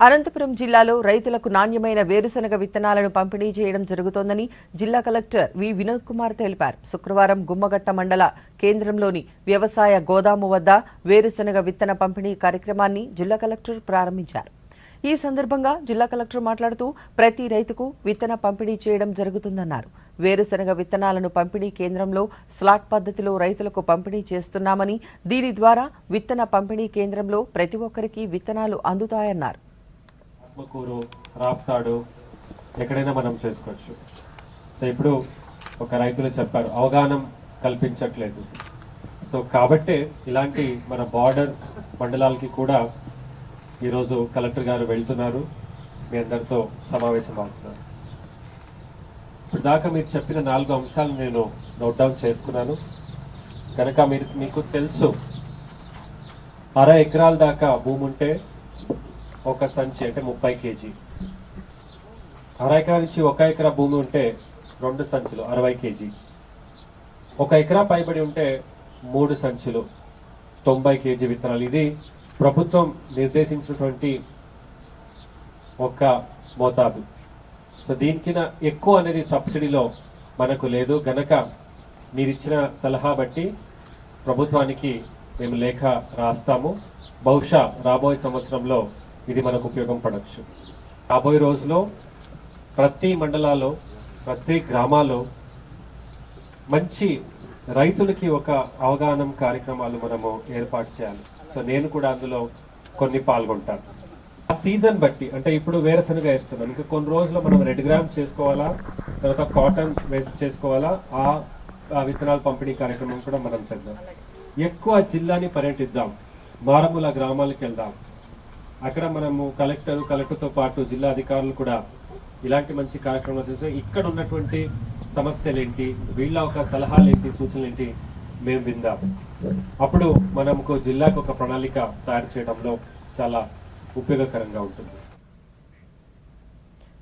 అనంతపురం జిల్లాలో రైతులకు నాణ్యమైన వేరుశనగ విత్తనాలను పంపిణీ చేయడం జరుగుతోందని జిల్లా కలెక్టర్ వి. వినోద్ కుమార్ తెలిపారు. శుక్రవారం గుమ్మగట్ట మండల కేంద్రంలోని వ్యవసాయ గోదాము వద్ద వేరుశనగ విత్తన పంపిణీ కార్యక్రమాన్ని జిల్లా కలెక్టర్ ప్రారంభించారు. ఈ సందర్భంగా జిల్లా కలెక్టర్ మాట్లాడుతూ ప్రతి రైతుకు విత్తన పంపిణీ చేయడం జరుగుతుందన్నారు. వేరుశనగ విత్తనాలను పంపిణీ కేంద్రంలో స్లాట్ పద్ధతిలో రైతులకు పంపిణీ చేస్తున్నామని దీని ద్వారా విత్తన పంపిణీ కేంద్రంలో ప్రతి ఒక్కరికి విత్తనాలు అందుతాయన్నారు. ఆత్మకూరు రాప్తాడు ఎక్కడైనా మనం చేసుకోవచ్చు. సో ఇప్పుడు ఒక రైతులు చెప్పారు అవగాహన కల్పించట్లేదు. సో కాబట్టే ఇలాంటి మన బార్డర్ మండలాలకి కూడా ఈరోజు కలెక్టర్ గారు వెళ్తున్నారు. మీ అందరితో సమావేశం అవుతున్నారు ఇప్పుడు దాకా మీరు చెప్పిన నాలుగు అంశాలు నేను నోట్ డౌన్ చేసుకున్నాను. కనుక మీరు మీకు తెలుసు అర ఎకరాల దాకా భూమి ఉంటే ఒక సంచి అంటే ముప్పై కేజీ. అర ఎకరా నుంచి ఒక ఎకరా భూమి ఉంటే రెండు సంచులు అరవై కేజీ. ఒక ఎకరా పైబడి ఉంటే మూడు సంచులు తొంభై కేజీ విత్తనాలు. ఇది ప్రభుత్వం నిర్దేశించినటువంటి ఒక మోతాదు. సో దీనికిన ఎక్కువ అనేది సబ్సిడీలో మనకు లేదు. గనక మీరిచ్చిన సలహా బట్టి ప్రభుత్వానికి మేము లేఖ రాస్తాము. బహుశా రాబోయే సంవత్సరంలో ఇది మనకు ఉపయోగం పడవచ్చు. రాబోయే రోజులో ప్రతి మండలాల్లో ప్రతి గ్రామాల్లో మంచి రైతులకి ఒక అవగాహన కార్యక్రమాలు మనము ఏర్పాటు చేయాలి. సో నేను కూడా అందులో కొన్ని పాల్గొంటాను. ఆ సీజన్ బట్టి అంటే ఇప్పుడు వేరుశనగ వేస్తున్నాం. ఇంకా కొన్ని రోజులు మనం రెడ్ గ్రామ్ చేసుకోవాలా? తర్వాత కాటన్ వేస్ట్ చేసుకోవాలా? ఆ విత్తనాలు విత్తనాల పంపిణీ కార్యక్రమం కూడా మనం చేద్దాం. ఎక్కువ జిల్లాని పర్యటిద్దాం. మారమూల గ్రామాలకు వెళ్దాం. అక్కడ మనము కలెక్టర్ కలెక్టర్తో పాటు జిల్లా అధికారులు కూడా ఇలాంటి మంచి కార్యక్రమాలు చేస్తే ఇక్కడ ఉన్నటువంటి సమస్యలు ఏంటి వీళ్ళ ఒక సలహాలు ఏంటి సూచనలు ఏంటి మేము విందాం. అప్పుడు మనకు జిల్లాకు ఒక ప్రణాళిక తయారు చేయడంలో చాలా ఉపయోగకరంగా ఉంటుంది.